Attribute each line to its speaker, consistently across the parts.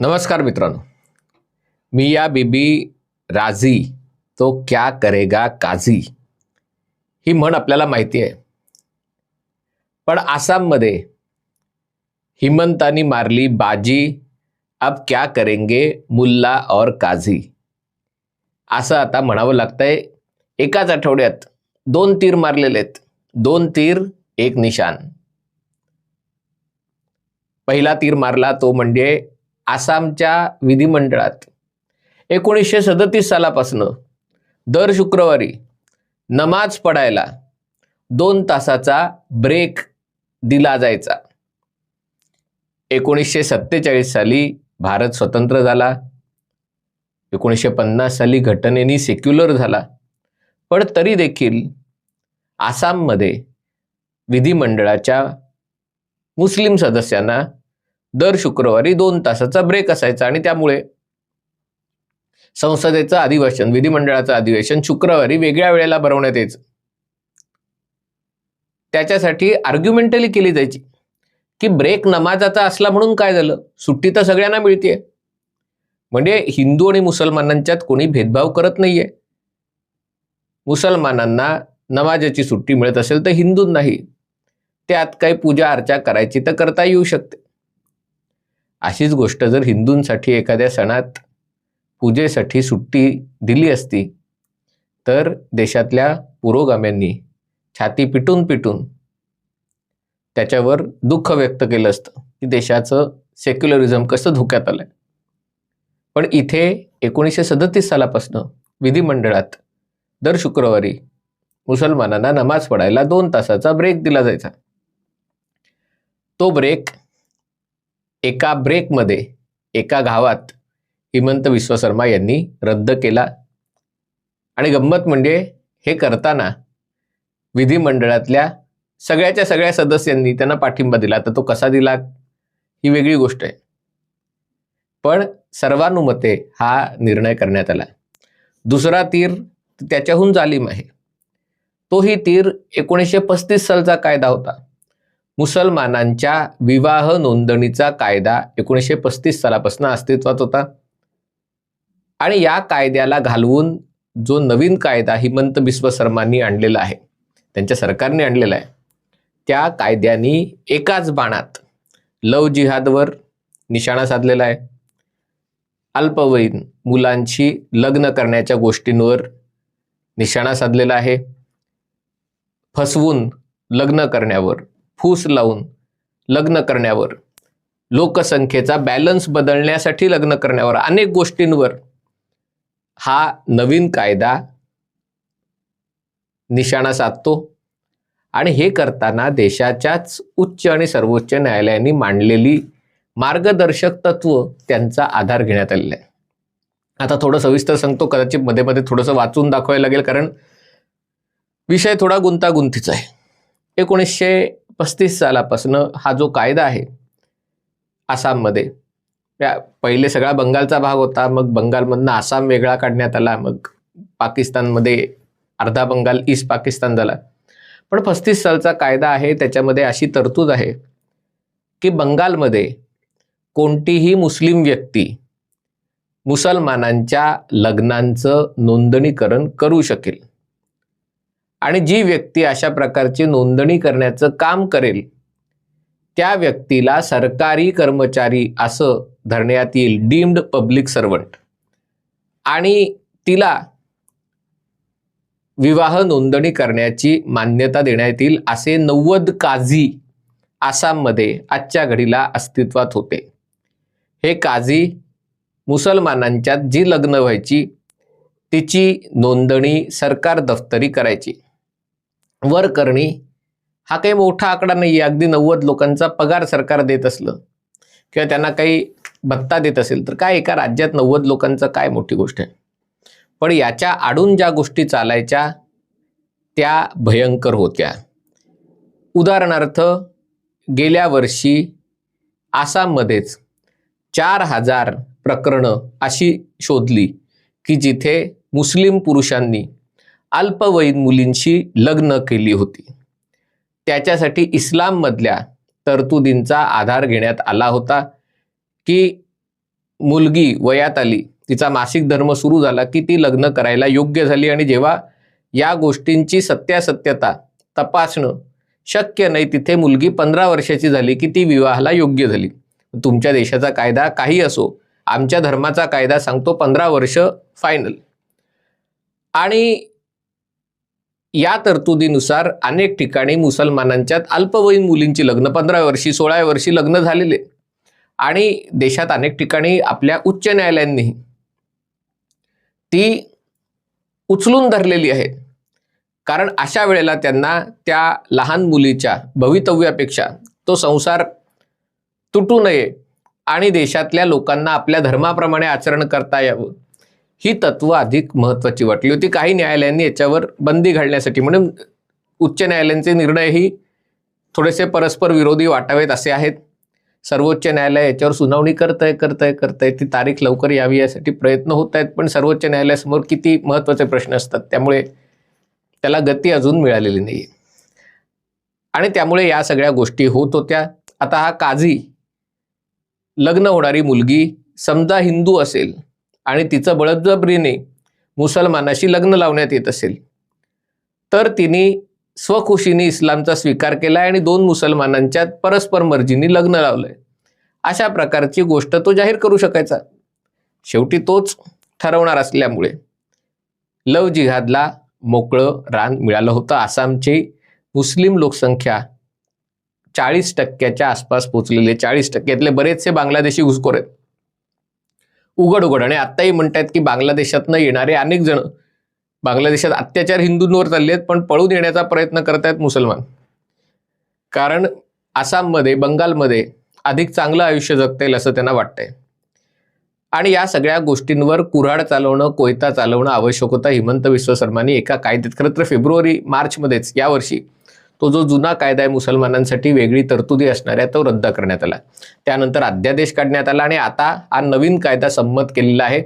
Speaker 1: नमस्कार मित्रांनो. मिया बीबी राजी तो क्या करेगा काझी ही म्हण आपल्याला माहिती आहे. पण आसाममध्ये हिमंतानी मारली बाजी अब क्या करेंगे मुल्ला और काझी. असं आता म्हणावं लागतंय एकाच आठवड्यात दोन तीर मारलेले आहेत. दोन तीर एक निशान पहिला तीर मारला तो म्हणजे आसामच्या विधिमंडळात. एकोणीसशे सदतीस सालापासनं दर शुक्रवारी नमाज पडायला दोन तासाचा ब्रेक दिला जायचा. एकोणीसशे सत्तेचाळीस साली भारत स्वतंत्र झाला. एकोणीसशे पन्नास साली घटनेनी सेक्युलर झाला. पण तरी देखील आसाममध्ये विधिमंडळाच्या मुस्लिम सदस्यांना दर शुक्रवारी दोन तासाचा ब्रेक असायचा आणि त्यामुळे संसदेचं अधिवेशन विधिमंडळाचं अधिवेशन शुक्रवारी वेगळ्या वेळेला भरवण्यात यायचं. त्याच्यासाठी आर्ग्युमेंटली केली जायची की ब्रेक नमाजाचा असला म्हणून काय झालं? सुट्टी तर सगळ्यांना मिळते म्हणजे हिंदू आणि मुसलमानांच्यात कोणी भेदभाव करत नाहीये. मुसलमानांना नमाजाची सुट्टी मिळत असेल तर हिंदूंनाही. त्यात काही पूजा अर्चा करायची तर करता येऊ शकते. अशीच गोष्ट जर हिंदूंसाठी एखाद्या सणात पूजेसाठी सुट्टी दिली असती तर देशातल्या पुरोगाम्यांनी छाती पिटून पिटून त्याच्यावर दुःख व्यक्त केलं असतं की देशाचं सेक्युलरिझम कसं धोक्यात आलंय. पण इथे एकोणीसशे सदतीस सालापासनं विधिमंडळात दर शुक्रवारी मुसलमानांना नमाज पडायला दोन तासाचा ब्रेक दिला जायचा. तो ब्रेक एका ब्रेकमध्ये एका गावात हिमंत विश्व शर्मा यांनी रद्द केला. आणि गंमत म्हणजे हे करताना विधिमंडळातल्या सगळ्याच्या सगळ्या सदस्यांनी त्यांना पाठिंबा दिला. तर तो कसा दिला? ही वेगळी गोष्ट आहे. पण सर्वानुमते हा निर्णय करण्यात आला. दुसरा तीर त्याच्याहून जालीम आहे. तोही तीर एकोणीसशे पस्तीस सालचा कायदा होता. मुसलमानांच्या विवाह नोंदणीचा कायदा एकोणीसशे पस्तीस सालापासून अस्तित्वात होता. आणि या कायद्याला घालवून जो नवीन कायदा हिमंत बिस्व शर्मांनी आणलेला आहे त्यांच्या सरकारने आणलेला आहे त्या कायद्यानी एकाच बाणात लव जिहादवर निशाणा साधलेला आहे. अल्पवयीन मुलांशी लग्न करण्याच्या गोष्टींवर निशाणा साधलेला आहे. फसवून लग्न करण्यावर फूस लावून लग्न करण्यावर लोकसंख्येचा बॅलन्स बदलण्यासाठी लग्न करण्यावर अनेक गोष्टींवर हा नवीन कायदा निशाणा साधतो. आणि हे करताना देशाच्याच उच्च आणि सर्वोच्च न्यायालयांनी मांडलेली मार्गदर्शक तत्व त्यांचा आधार घेण्यात आलेला आहे. आता थोडं सविस्तर सांगतो कदाचित मध्ये मध्ये थोडंसं वाचून दाखवायला लागेल कारण विषय थोडा गुंतागुंतीचा आहे. एकोणीसशे पस्तीस सालापासून हा जो कायदा आहे आसाममध्ये या पहिले सगळा बंगालचा भाग होता मग बंगालमधनं आसाम वेगळा काढण्यात आला मग पाकिस्तानमध्ये अर्धा बंगाल ईस्ट पाकिस्तान झाला. पण पस्तीस सालचा कायदा आहे त्याच्यामध्ये अशी तरतूद आहे की बंगालमध्ये कोणतीही मुस्लिम व्यक्ती मुसलमानांच्या लग्नांचं नोंदणीकरण करू शकेल. आणि जी व्यक्ती अशा प्रकारची नोंदणी करण्याचं काम करेल त्या व्यक्तीला सरकारी कर्मचारी असं धरण्यात येईल डीम्ड पब्लिक सर्वंट आणि तिला विवाह नोंदणी करण्याची मान्यता देण्यात येईल असे नव्वद काझी आसाममध्ये आजच्या घडीला अस्तित्वात होते. हे काझी मुसलमानांच्यात जी लग्न व्हायची तिची नोंदणी सरकार दफ्तरी करायची. वर करणी हा काही मोठा आकडा नाही आहे अगदी नव्वद लोकांचा पगार सरकार देत असलं किंवा त्यांना काही भत्ता देत असेल तर काय एका राज्यात नव्वद लोकांचं काय मोठी गोष्ट आहे? पण याच्या आडून ज्या गोष्टी चालायच्या त्या भयंकर होत्या. उदाहरणार्थ गेल्या वर्षी आसाममध्येच चार हजार प्रकरणं अशी शोधली की जिथे मुस्लिम पुरुषांनी अल्पवयीन मुलींशी लग्न केली होती. त्याच्यासाठी इस्लाममधल्या तरतुदींचा आधार घेण्यात आला होता की मुलगी वयात आली तिचा मासिक धर्म सुरू झाला की ती लग्न करायला योग्य झाली आणि जेव्हा या गोष्टींची सत्यासत्यता तपासणं शक्य नाही तिथे मुलगी पंधरा वर्षाची झाली की ती विवाहाला योग्य झाली. तुमच्या देशाचा कायदा काही असो आमच्या धर्माचा कायदा सांगतो पंधरा वर्ष फायनल आणि या तरतुदीनुसार अनेक ठिकाणी मुसलमानांच्यात अल्पवयीन मुलींची लग्न पंधरा वर्षी सोळा वर्षी लग्न झालेले. आणि देशात अनेक ठिकाणी आपल्या उच्च न्यायालयांनी ती उचलून धरलेली आहे. कारण अशा वेळेला त्यांना त्या लहान मुलीच्या भवितव्यापेक्षा तो संसार तुटू नये आणि देशातल्या लोकांना आपल्या धर्माप्रमाणे आचरण करता यावं. ही तत्व अधिक महत्त्वाची वाटली होती. काही न्यायालयांनी याच्यावर बंदी घालण्यासाठी म्हणून उच्च न्यायालयांचे निर्णयही थोडेसे परस्पर विरोधी वाटावेत असे आहेत. सर्वोच्च न्यायालय याच्यावर सुनावणी करतंय करतंय करतंय. ती तारीख लवकर यावी यासाठी प्रयत्न होत आहेत. पण सर्वोच्च न्यायालयासमोर किती महत्त्वाचे प्रश्न असतात त्यामुळे त्याला गती अजून मिळालेली नाही आणि त्यामुळे या सगळ्या गोष्टी होत होत्या. आता हा काझी लग्न होणारी मुलगी समजा हिंदू असेल आणि तिचं बळजबरीने मुसलमानाशी लग्न लावण्यात येत असेल तर तिने स्वखुशीने इस्लामचा स्वीकार केला आणि दोन मुसलमानांच्या परस्पर मर्जीने लग्न लावलंय. अशा प्रकारची गोष्ट तो जाहीर करू शकायचा. शेवटी तोच ठरवणार असल्यामुळे लव जिहादला मोकळं रान मिळालं होतं. आसामची मुस्लिम लोकसंख्या चाळीस टक्क्याच्या आसपास पोचलेले चाळीस टक्क्यातले बरेचसे बांगलादेशी घुसखोर आहेत. उघड उघड. आणि आत्ताही म्हणतात की बांगलादेशातनं येणारे अनेक जण बांगलादेशात अत्याचार हिंदूंवर चालले आहेत पण पळून येण्याचा प्रयत्न करत आहेत मुसलमान. कारण आसाममध्ये बंगालमध्ये अधिक चांगलं आयुष्य जगता येईल असं त्यांना वाटतंय. आणि या सगळ्या गोष्टींवर कुऱ्हाड चालवणं कोयता चालवणं आवश्यक होता. हिमंत विश्व शर्मानी एका कायद्यात खरं तर फेब्रुवारी मार्चमध्येच यावर्षी तो जो जुना कायदा आहे मुसलमानांसाठी वेगळी तरतुदी असणाऱ्या तो रद्द करण्यात आला. त्यानंतर अध्यादेश काढण्यात आला आणि आता हा नवीन कायदा संमत केलेला आहे.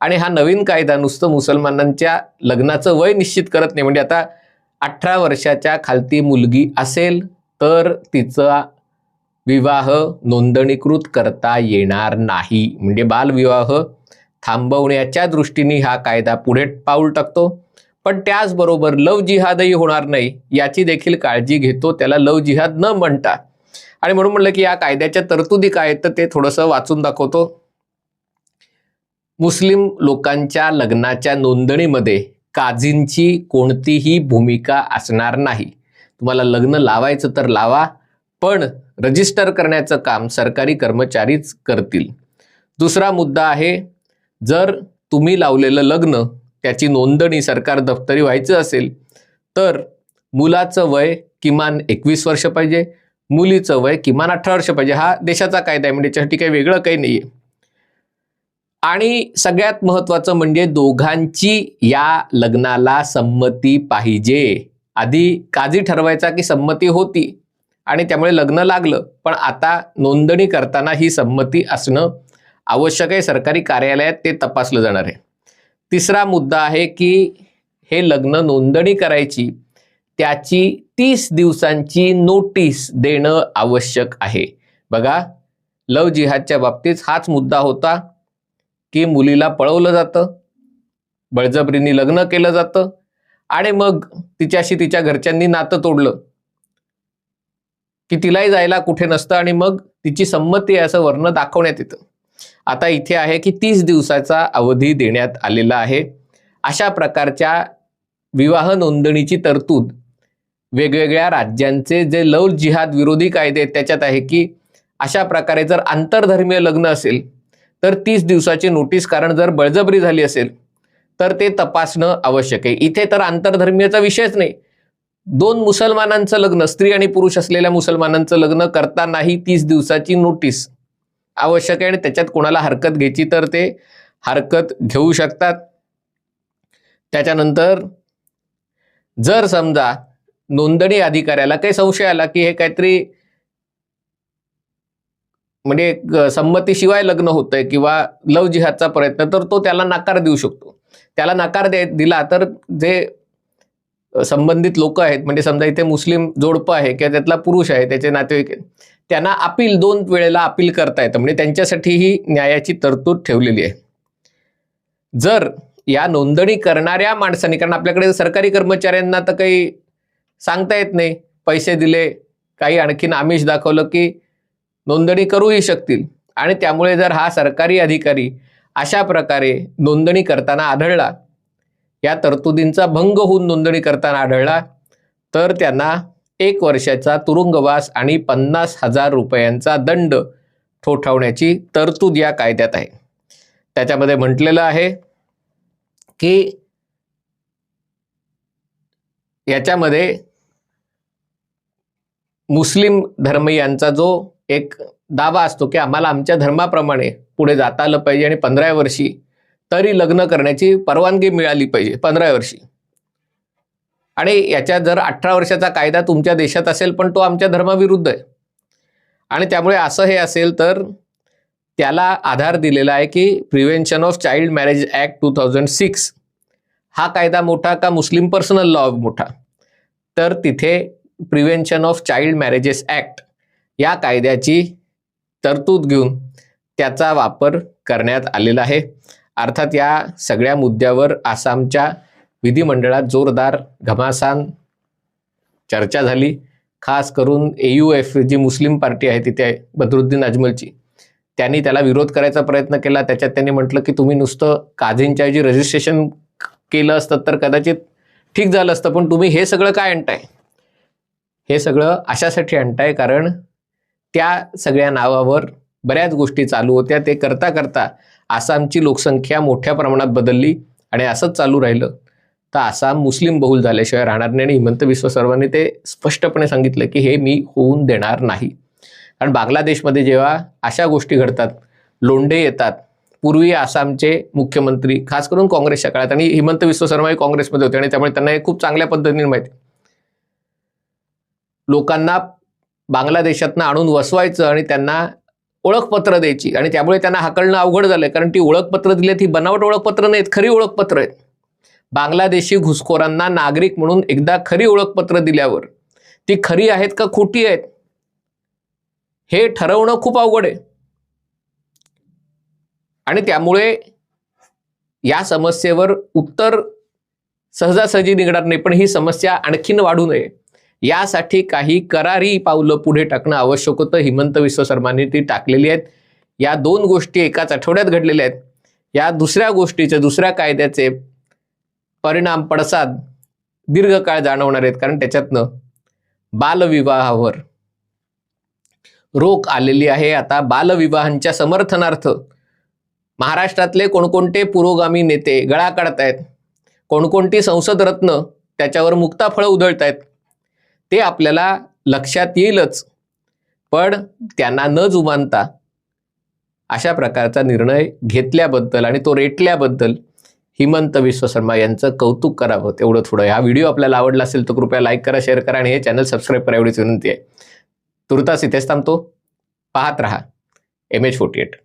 Speaker 1: आणि हा नवीन कायदा नुसतं मुसलमानांच्या लग्नाचं वय निश्चित करत नाही म्हणजे आता अठरा वर्षाच्या खालती मुलगी असेल तर तिचा विवाह नोंदणीकृत करता येणार नाही. म्हणजे बालविवाह थांबवण्याच्या दृष्टीने हा कायदा पुढे पाऊल टाकतो. पण त्याचबरोबर लव जिहादही होणार नाही याची देखील काळजी घेतो त्याला लव जिहाद न म्हणता. आणि म्हणून म्हणलं की या कायद्याच्या तरतुदी काय आहेत तर ते थोडंसं वाचून दाखवतो. मुस्लिम लोकांच्या लग्नाच्या नोंदणीमध्ये काझींची कोणतीही भूमिका असणार नाही. तुम्हाला लग्न लावायचं तर लावा पण रजिस्टर करण्याचं काम सरकारी कर्मचारीच करतील. दुसरा मुद्दा आहे जर तुम्ही लावलेलं लग्न त्याची नोंदणी सरकार दफ्तरी व्हायचं असेल तर मुलाचं वय किमान एकवीस वर्ष पाहिजे मुलीचं वय किमान अठरा वर्ष पाहिजे हा देशाचा कायदा आहे म्हणजे त्याच्यासाठी काही वेगळं काही नाही आहे आणि सगळ्यात महत्त्वाचं म्हणजे दोघांची या लग्नाला संमती पाहिजे. आधी काजी ठरवायचा की संमती होती आणि त्यामुळे लग्न लागलं पण आता नोंदणी करताना ही संमती असणं आवश्यक आहे. सरकारी कार्यालयात ते तपासलं जाणार आहे. तिसरा मुद्दा आहे की हे लग्न नोंदणी करायची त्याची तीस दिवसांची नोटीस देणं आवश्यक आहे. बघा लव जिहादच्या बाबतीत हाच मुद्दा होता की मुलीला पळवलं जातं बळजबरीने लग्न केलं जातं आणि मग तिच्याशी तिच्या घरच्यांनी नातं तोडलं. की तिलाही जायला कुठे नसतं आणि मग तिची संमती आहे असं वर्ण दाखवण्यात येतं. आता इथे आहे की तीस दिवसाचा अवधी देण्यात आलेला आहे. अशा प्रकारच्या विवाह नोंदणीची तरतूद वेगवेगळ्या राज्यांचे जे लव जिहाद विरोधी कायदे आहेत त्याच्यात आहे की अशा प्रकारे जर आंतरधर्मीय लग्न असेल तर तीस दिवसाची नोटीस कारण जर बळजबरी झाली असेल तर ते तपासणं आवश्यक आहे. इथे तर आंतरधर्मीयचा विषयच नाही. दोन मुसलमानांचं लग्न स्त्री आणि पुरुष असलेल्या मुसलमानांचं लग्न करतानाही तीस दिवसाची नोटीस आवश्यक आहे आणि त्याच्यात कोणाला हरकत घ्यायची तर ते हरकत घेऊ शकतात. त्याच्यानंतर जर समजा नोंदणी अधिकाऱ्याला काही संशय आला की हे काहीतरी म्हणजे संमतीशिवाय लग्न होतंय किंवा लव जिहादचा प्रयत्न तर तो त्याला नकार देऊ शकतो. त्याला नकार दे दिला तर जे संबंधित लोक आहेत. म्हणजे समजा इथे मुस्लिम जोडपं आहे किंवा त्यातला पुरुष आहे त्याचे नातेवाईक त्यांना अपील दोन वेळेला अपील करता येतं. म्हणजे त्यांच्यासाठी ही न्यायाची तरतूद ठेवलेली आहे. जर या नोंदणी करणाऱ्या माणसांनी कारण आपल्याकडे सरकारी कर्मचाऱ्यांना तर काही सांगता येत नाही. पैसे दिले काही आणखीन आमिष दाखवलं की नोंदणी करूही शकतील. आणि त्यामुळे जर हा सरकारी अधिकारी अशा प्रकारे नोंदणी करताना आढळला या तरतुदींचा भंग होऊन नोंदणी करताना आढळला तर त्यांना एक वर्षाचा तुरुंगवास आणि पन्नास हजार रुपयांचा दंड ठोठावण्याची तरतूद या कायद्यात आहे. त्याच्यामध्ये म्हटलेलं आहे की याच्यामध्ये मुस्लिम धर्मीयांचा जो एक दावा असतो की आम्हाला आमच्या धर्माप्रमाणे पुढे जाता आलं पाहिजे आणि पंधरा वर्षी तरी लग्न करण्याची परवानगी मिळाली पाहिजे पंधरा वर्षी. आणि याच्या जर अठरा वर्षाचा कायदा तुमच्या देशात असेल पण तो आमच्या धर्माविरुद्ध आहे. आणि त्यामुळे असं हे असेल तर त्याला आधार दिलेला आहे की prevention of child marriage act two thousand six हा कायदा मोठा का मुस्लिम पर्सनल लॉ मोठा? तर तिथे prevention of child marriages act या कायद्याची तरतूद घेऊन त्याचा वापर करण्यात आलेला आहे. अर्थात या सगळ्या मुद्द्यावर आसामच्या विधिमंडळात जोरदार घमासान चर्चा झाली. खास करून A U F G Muslim party आहे तिथे बदरुद्दीन अजमलची. त्यांनी त्याला विरोध करायचा प्रयत्न केला. त्याच्यात त्यांनी म्हटलं की तुम्ही नुसतं काझींच्या ऐवजी रजिस्ट्रेशन केलं असतं तर कदाचित ठीक झालं असतं पण तुम्ही हे सगळं काय आणताय? हे सगळं अशासाठी आणताय कारण त्या सगळ्या नावावर बऱ्याच गोष्टी चालू होत्या. ते करता करता आसामची लोकसंख्या मोठ्या प्रमाणात बदलली आणि असंच चालू राहिलं तर आसाम मुस्लिम बहुल झाल्याशिवाय राहणार नाही. आणि हिमंत विश्व सर्वांनी ते स्पष्टपणे सांगितलं की हे मी होऊन देणार नाही. कारण बांगलादेशमध्ये जेव्हा अशा गोष्टी घडतात लोंढे येतात पूर्वी आसामचे मुख्यमंत्री खास करून काँग्रेसच्या काळात आणि हिमंत विश्व शर्मा हे काँग्रेसमध्ये होते आणि त्यामुळे त्यांना हे खूप चांगल्या पद्धतीने माहिती. लोकांना बांगलादेशातनं आणून वसवायचं आणि त्यांना ओळखपत्र द्यायची. आणि त्यामुळे त्यांना हाकलणं अवघड झालंय. कारण ती ओळखपत्र दिली ती बनावट ओळखपत्र नाहीत खरी ओळखपत्र आहेत. बांगलादेशी घुसखोरांना नागरिक म्हणून एकदा खरी ओळखपत्र दिल्यावर ती खरी आहेत का खोटी आहेत? हे ठरवणं खूप अवघड आहे. आणि त्यामुळे या समस्येवर उत्तर सहजासहजी निघणार नाही. पण ही समस्या आणखीन वाढू नये. यासाठी काही करारी पावलं पुढे टाकणं आवश्यक होतं. हिमंत विश्व शर्मांनी ती टाकलेली आहेत. या दोन गोष्टी एकाच आठवड्यात घडलेल्या आहेत. या दुसऱ्या गोष्टीचे दुसऱ्या कायद्याचे परिणाम पडसाद दीर्घकाळ जाणवणार आहेत. कारण त्याच्यातनं बालविवाहावर रोख आलेली आहे. आता बालविवाहांच्या समर्थनार्थ महाराष्ट्रातले कोणकोणते पुरोगामी नेते गळा काढतायत. कोणकोणती संसद रत्न त्याच्यावर मुक्ताफळं उधळतायत. ते आपल्याला लक्षात येईलच. पण त्यांना न जुमानता अशा प्रकारचा निर्णय घेतल्याबद्दल आणि तो रेटल्याबद्दल हिमंत विश्व शर्मा यांचं कौतुक करावं तेवढं थोडं. हा व्हिडिओ आपल्याला आवडला असेल तर कृपया लाईक करा शेअर करा आणि हे चॅनल सबस्क्राईब करा एवढीच विनंती आहे. तुर्तास इथेच थांबतो. पाहत रहा. M H forty eight.